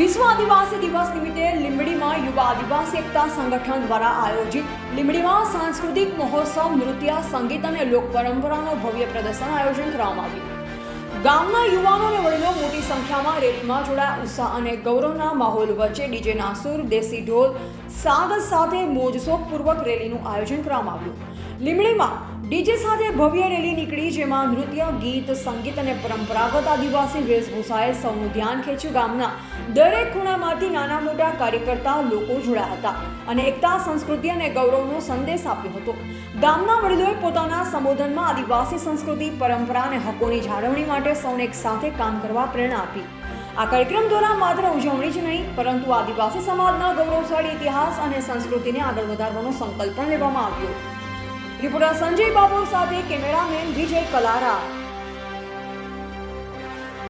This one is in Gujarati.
વિશ્વ આદિવાસી દિવસ નિમિત્તે લીંબડીમાં યુવા આદિવાસી એકતા સંગઠન દ્વારા આયોજિત લીંબડીમાં સાંસ્કૃતિક મહોત્સવ, નૃત્ય, સંગીત અને લોક પરંપરાનો ભવ્ય પ્રદર્શન આયોજન કરવામાં આવ્યું. ગામના યુવાનો અને વડીલો મોટી સંખ્યામાં રેલીમાં જોડાયા. ઉત્સાહ અને ગૌરવના માહોલ વચ્ચે ડીજેના સુર દેશી ઢોલ, સાગ સાથે મોજશોખપૂર્વક રેલીનું આયોજન કરવામાં આવ્યું. લીંબડીમાં ડીજે સાથે ભવ્ય રેલી નીકળી જેમાં નૃત્ય, ગીત, સંગીત અને પરંપરાગત આદિવાસી વેશભૂષાએ સૌનું ધ્યાન ખેંચ્યું ગામના દરેક ખૂણામાંથી નાના મોટા કાર્યકર્તા લોકો જોડાયા હતા અને એકતા, સંસ્કૃતિ અને ગૌરવનો સંદેશ આપ્યો હતો. ગામના વડીલોએ પોતાના સંબોધનમાં આદિવાસી, સંસ્કૃતિ, પરંપરા અને હકોની જાળવણી માટે સૌને એક સાથે કામ કરવા પ્રેરણા આપી. આ કાર્યક્રમ દ્વારા માત્ર ઉજવણી જ નહીં, પરંતુ આદિવાસી સમાજના ગૌરવશાળી ઇતિહાસ અને સંસ્કૃતિને આગળ વધારવાનો સંકલ્પ પણ લેવામાં આવ્યો. રિપોર્ટર સંજય બાબુ સાથે કેમેરામેન વિજય કલારા.